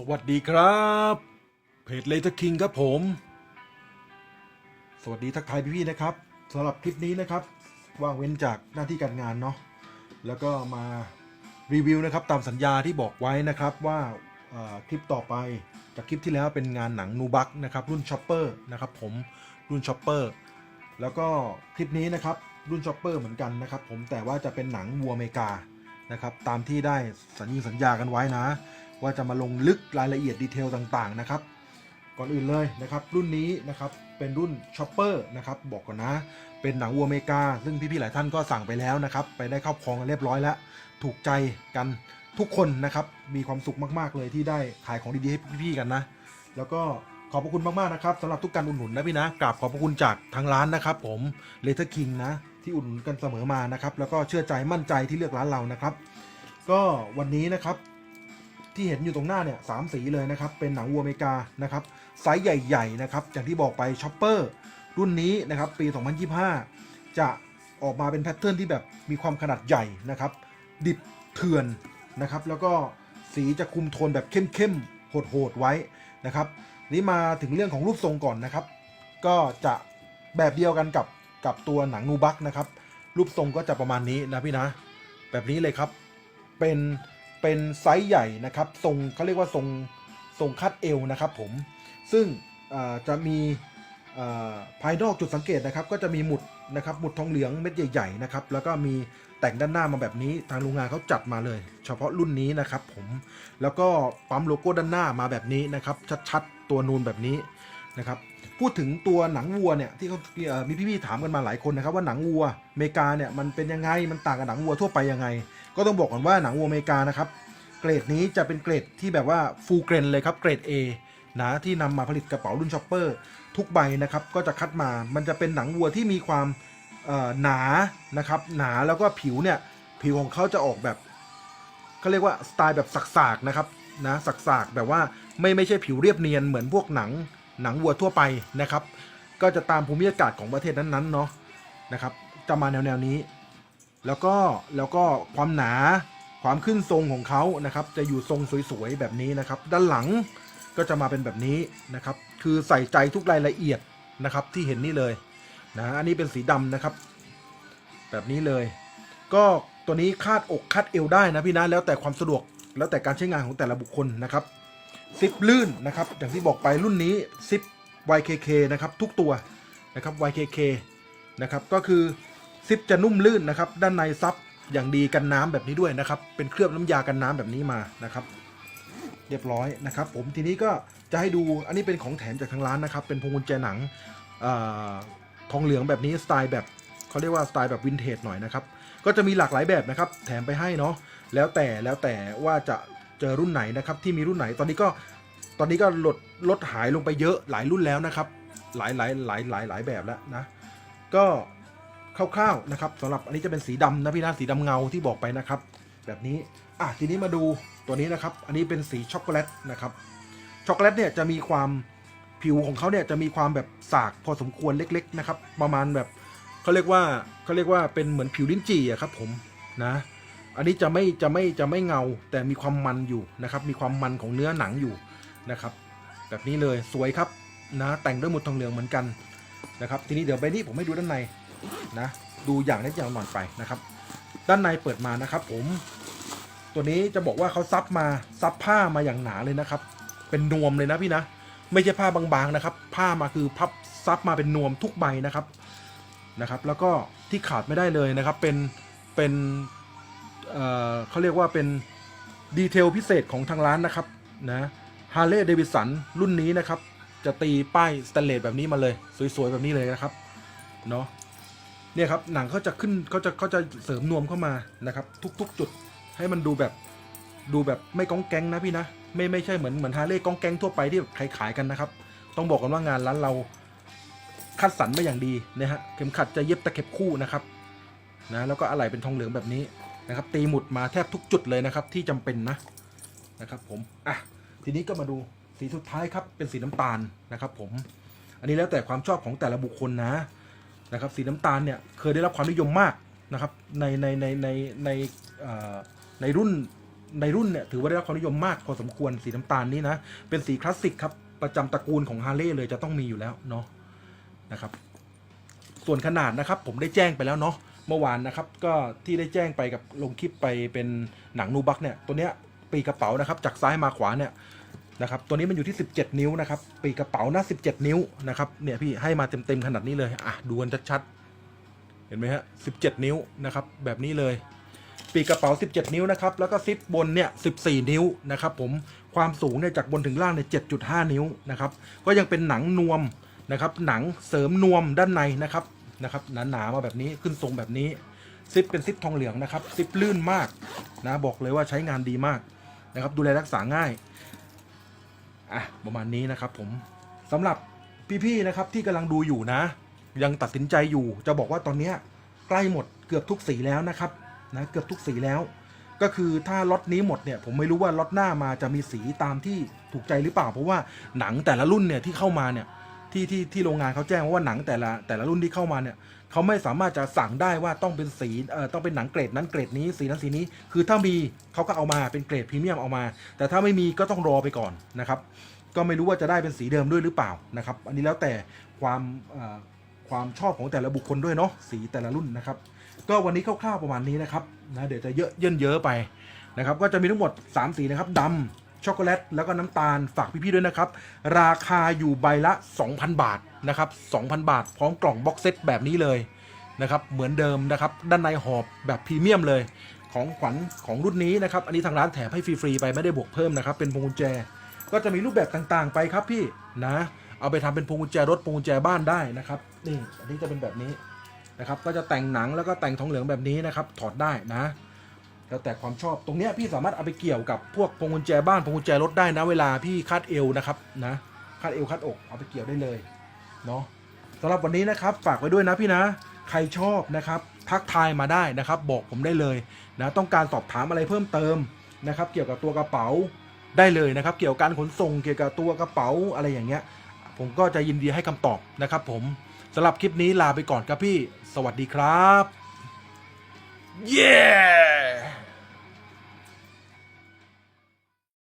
สวัสดีครับ เพจเลเ e อร์คิงครับผม สวัสดีทักทายพี่ๆนะครับสำหรับคลิปนี้นะครับ ว่างเว้นจากหน้าที่การงานเนาะแล้วก็มารีวิวนะครับตามสัญญาที่บอกไว้นะครับว่าคลิปต่อไปจากคลิปที่แล้วเป็นงานหนังนูบักนะครับรุ่นชอปเปอร์นะครับผมรุ่นชอปเปอร์แล้วก็คลิปนี้นะครับรุ่นชอปเปอร์เหมือนกันนะครับผมแต่ว่าจะเป็นหนังวัวอเมริกานะครับตามที่ได้สัญญาสัญญากันไว้นะ ว่าจะมาลงลึกรายละเอียดดีเทลต่างๆนะครับ ก่อนอื่นเลยนะครับ รุ่นนี้นะครับเป็นรุ่นชอปเปอร์นะครับบอกก่อนนะ เป็นหนังวัวอเมริกา ซึ่งพี่ๆหลายท่านก็สั่งไปแล้วนะครับ ไปได้ครอบครองกันเรียบร้อยแล้ว ถูกใจกันทุกคนนะครับ มีความสุขมากๆเลยที่ได้ขายของดีๆให้พี่ๆกันนะ แล้วก็ขอบพระคุณมากๆนะครับสำหรับทุกการอุดหนุนนะพี่นะกราบขอบพระคุณจากทางร้านนะครับ ผมเลเทอร์คิงนะที่อุดหนุนกันเสมอมานะครับ แล้วก็เชื่อใจมั่นใจที่เลือกร้านเรานะครับ ก็วันนี้นะครับ ที่เห็นอยู่ตรงหน้าเนี่ยสามสีเลยนะครับ เป็นหนังวัวอเมริกานะครับไซส์ใหญ่ๆนะครับอย่างที่บอกไปช็อปเปอร์รุ่นนี้นะครับปี 2025 จะออกมาเป็นแพทเทิร์นที่แบบมีความขนาดใหญ่นะครับ ดิบเถื่อนนะครับ แล้วก็สีจะคุมโทนแบบเข้มๆโหดๆไว้นะครับ นี่มาถึงเรื่องของรูปทรงก่อนนะครับ ก็จะแบบเดียวกันกับกับตัวหนังนูบักนะครับ รูปทรงก็จะประมาณนี้นะพี่นะ แบบนี้เลยครับเป็น เป็นไซส์ใหญ่นะครับทรงเขาเรียกว่าทรงทรงคัดเอวนะครับผมซึ่งจะมีภายนอกจุดสังเกตนะครับ ก็จะมีหมุดนะครับหมุดทองเหลืองเม็ดใหญ่ๆนะครับแล้วก็มีแต่งด้านหน้ามาแบบนี้ทางโรงงานเขาจัดมาเลย เฉพาะรุ่นนี้นะครับผมแล้วก็ปั๊มโลโก้ด้านหน้ามาแบบนี้นะครับชัดๆตัวนูนแบบนี้นะครับ พูดถึงตัวหนังวัวเนี่ยที่เขามีพี่ๆถามกันมาหลายคนนะครับว่าหนังวัวอเมริกาเนี่ยมันเป็นยังไงมันต่างกับหนังวัวทั่วไปยังไง ก็ต้องบอกก่อนว่าหนังวัวอเมริกานะครับเกรดนี้จะเป็นเกรดที่แบบว่าฟูลเกรนเลยครับเกรด A นะที่นำมาผลิตกระเป๋ารุ่นช็อปเปอร์ทุกใบนะครับก็จะคัดมามันจะเป็นหนังวัวที่มีความหนานะครับหนาแล้วก็ผิวเนี่ยผิวของเขาจะออกแบบเขาเรียกว่าสไตล์แบบสักๆนะครับนะสักๆแบบว่าไม่ไม่ใช่ผิวเรียบเนียนเหมือนพวกหนัง หนังวัวทั่วไปนะครับ ก็จะตามภูมิอากาศของประเทศนั้นๆเนาะนะครับ จะมาแนวแนวๆนี้ แล้วก็แล้วก็ความหนาความขึ้นทรงของเขานะครับ จะอยู่ทรงสวยๆแบบนี้นะครับ ด้านหลังก็จะมาเป็นแบบนี้นะครับ คือใส่ใจทุกรายละเอียดนะครับที่เห็นนี่เลยนะอันนี้เป็นสีดำนะครับ แบบนี้เลย ก็ตัวนี้คาดอกคาดเอวได้นะพี่นะแล้วแต่ความสะดวกแล้วแต่การใช้งานของแต่ละบุคคลนะครับ ซิปลื่นนะครับ อย่างที่บอกไปรุ่นนี้ซิป YKK นะครับทุกตัวนะครับ YKK นะครับก็คือซิปจะนุ่มลื่นนะครับ ด้านในซับอย่างดีกันน้ำแบบนี้ด้วยนะครับ เป็นเคลือบน้ำยากันน้ำแบบนี้มานะครับ เรียบร้อยนะครับ ผมทีนี้ก็จะให้ดูอันนี้เป็นของแถมจากทางร้านนะครับ เป็นพวงกุญแจหนังอาทองเหลืองแบบนี้สไตล์แบบเขาเรียกว่าสไตล์แบบวินเทจหน่อยนะครับ ก็จะมีหลากหลายแบบนะครับ แถมไปให้เนาะแล้วแต่แล้วแต่ว่าจะ เจอรุ่นไหนนะครับที่มีรุ่นไหนตอนนี้ก็ตอนนี้ก็ลดลดหายลงไปเยอะหลายรุ่นแล้วนะครับ หลายหลายหลายหลายหลายแบบแล้วนะ ก็คร่าวๆนะครับสำหรับอันนี้จะเป็นสีดำนะพี่นะสีดำเงาที่บอกไปนะครับ แบบนี้อะทีนี้มาดูตัวนี้นะครับ อันนี้เป็นสีช็อกโกแลตนะครับช็อกโกแลตเนี่ยจะมีความผิวของเขาเนี่ยจะมีความแบบสากพอสมควรเล็ก ๆ นะครับ ประมาณแบบเขาเรียกว่าเขาเรียกว่าเป็นเหมือนผิวลิ้นจี่อะครับผมนะ อันนี้จะไม่จะไม่จะไม่เงา แต่มีความมันอยู่นะครับ มีความมันของเนื้อหนังอยู่นะครับ แบบนี้เลยสวยครับนะแต่งด้วยหมุดทองเหลืองเหมือนกันนะครับ ทีนี้เดี๋ยวใบนี้ผมให้ดูด้านในนะ ดูอย่างนิดอย่างหน่อยไปนะครับ ด้านในเปิดมานะครับ ผม ตัวนี้จะบอกว่าเขาซับมาซับผ้ามาอย่างหนาเลยนะครับ เป็นนวมเลยนะพี่นะไม่ใช่ผ้าบางๆนะครับ ผ้ามาคือพับซับมาเป็นนวมทุกใบนะครับนะครับ แล้วก็ที่ขาดไม่ได้เลยนะครับ เป็นเป็น เเขาเรียกว่าเป็นดีเทลพิเศษของทางร้านนะครับนะฮาร์เลย์เดวิสันรุ่นนี้นะครับ จะตีป้ายสแตนเลสแบบนี้มาเลย สวยๆ แบบนี้เลยนะครับเนาะเนี่ยครับหนังเขาจะขึ้นเขาจะเขาจะเสริมนวมเข้ามานะครับ ทุก ๆ จุดให้มันดูแบบดูแบบไม่ก้องแก๊งนะพี่นะไม่ไม่ใช่เหมือนเหมือนฮาร์เลย์ก้องแก๊งทั่วไปที่แบบขายกันนะครับ ต้องบอกกันว่างานร้านเราคัดสรรมาอย่างดีนะฮะเข็มขัดจะเย็บตะเข็บคู่นะครับนะแล้วก็อะไหล่เป็นทองเหลืองแบบนี้ นะครับตีหมุดมาแทบทุกจุดเลยนะครับที่จำเป็นนะนะครับผมอะทีนี้ก็มาดูสีสุดท้ายครับเป็นสีน้ำตาลนะครับผมอันนี้แล้วแต่ความชอบของแต่ละบุคคลนะนะครับสีน้ำตาลเนี่ยเคยได้รับความนิยมมากนะครับในในในในในในรุ่นในรุ่นเนี่ยถือว่าได้รับความนิยมมากพอสมควรสีน้ำตาลนี่นะเป็นสีคลาสสิกครับประจำตระกูลของฮาร์เลย์เลยจะต้องมีอยู่แล้วเนาะนะครับส่วนขนาดนะครับผมได้แจ้งไปแล้วเนาะ เมื่อวานนะครับ ก็ที่ได้แจ้งไปกับลงคลิปไปเป็นหนังนูบักเนี่ยตัวเนี้ยปีกระเป๋านะครับ จากซ้ายมาขวาเนี่ยนะครับตัวนี้มันอยู่ที่ 17 นิ้วนะครับ ปีกระเป๋าหน้า 17 นิ้วนะครับเนี่ยพี่ให้มาเต็มๆขนาดนี้เลยอะดูกันชัดๆเห็นไหมฮะ17 นิ้วนะครับแบบนี้เลย ปีกกระเป๋า 17 นิ้วนะครับแล้วก็ซิปบนเนี่ย14 นิ้วนะครับผมความสูงเนี่ยจากบนถึงล่างเนี่ย7.5 นิ้วนะครับก็ยังเป็นหนังนวมนะครับหนังเสริมนวมด้านในนะครับ นะครับหนาๆมาแบบนี้ขึ้นทรงแบบนี้ซิปเป็นซิปทองเหลืองนะครับซิปลื่นมากนะบอกเลยว่าใช้งานดีมากนะครับดูแลรักษาง่ายอะประมาณนี้นะครับผมสำหรับพี่ๆนะครับที่กำลังดูอยู่นะ ยังตัดสินใจอยู่ จะบอกว่าตอนเนี้ใกล้หมดเกือบทุกสีแล้วนะครับนะเกือบทุกสีแล้ว ก็คือถ้าล็อตนี้หมดเนี่ยผมไม่รู้ว่าล็อตหน้ามาจะมีสีตามที่ถูกใจหรือเปล่า เพราะว่าหนังแต่ละรุ่นเนี่ยที่เข้ามาเนี่ย ที่ที่ที่โรงงานเขาแจ้งว่าหนังแต่ละแต่ละรุ่นที่เข้ามาเนี่ยเขาไม่สามารถจะสั่งได้ว่าต้องเป็นสีเอ่อต้องเป็นหนังเกรดนั้นเกรดนี้สีนั้นสีนี้ คือถ้ามีเขาก็เอามาเป็นเกรดพรีเมียมเอามา แต่ถ้าไม่มีก็ต้องรอไปก่อนนะครับ ก็ไม่รู้ว่าจะได้เป็นสีเดิมด้วยหรือเปล่านะครับ อันนี้แล้วแต่ความเอ่อความชอบของแต่ละบุคคลด้วยเนาะสีแต่ละรุ่นนะครับ ก็วันนี้คร่าวๆประมาณนี้นะครับนะเดี๋ยวจะเยอะเยินเยอะไปนะครับ ก็จะมีทั้งหมด 3 สีนะครับดำ ช็อกโกแลตแล้วก็น้ำตาลฝากพี่ๆด้วยนะครับ ราคาอยู่ใบละ 2,000 บาทนะครับ2,000 บาท พร้อมกล่องบ็อกเซตแบบนี้เลยนะครับเหมือนเดิมนะครับด้านในหอบแบบพรีเมียมเลย ของขวัญของรุ่นนี้นะครับอันนี้ทางร้านแถมให้ฟรีๆไปไม่ได้บวกเพิ่มนะครับเป็นพวงกุญแจ ก็จะมีรูปแบบต่างๆ ไปครับพี่นะเอาไปทำเป็นพวงกุญแจรถพวงกุญแจบ้านได้นะครับนี่อันนี้จะเป็นแบบนี้นะครับก็จะแต่งหนังแล้วก็แต่งทองเหลืองแบบนี้นะครับถอดได้นะ แล้วแต่ความชอบตรงเนี้ยพี่สามารถเอาไปเกี่ยวกับพวกพวงกุญแจบ้านพวงกุญแจรถได้นะเวลาพี่คาดเอวนะครับนะคาดเอวคาดอกเอาไปเกี่ยวได้เลยเนาะสำหรับวันนี้นะครับฝากไว้ด้วยนะพี่นะใครชอบนะครับทักทายมาได้นะครับ บอกผมได้เลยนะต้องการสอบถามอะไรเพิ่มเติมนะครับ เกี่ยวกับตัวกระเป๋าได้เลยนะครับ เกี่ยวกับการขนส่งเกี่ยวกับตัวกระเป๋าอะไรอย่างเงี้ย ผมก็จะยินดีให้คำตอบนะครับ ผมสำหรับคลิปนี้ลาไปก่อนครับพี่ สวัสดีครับเย้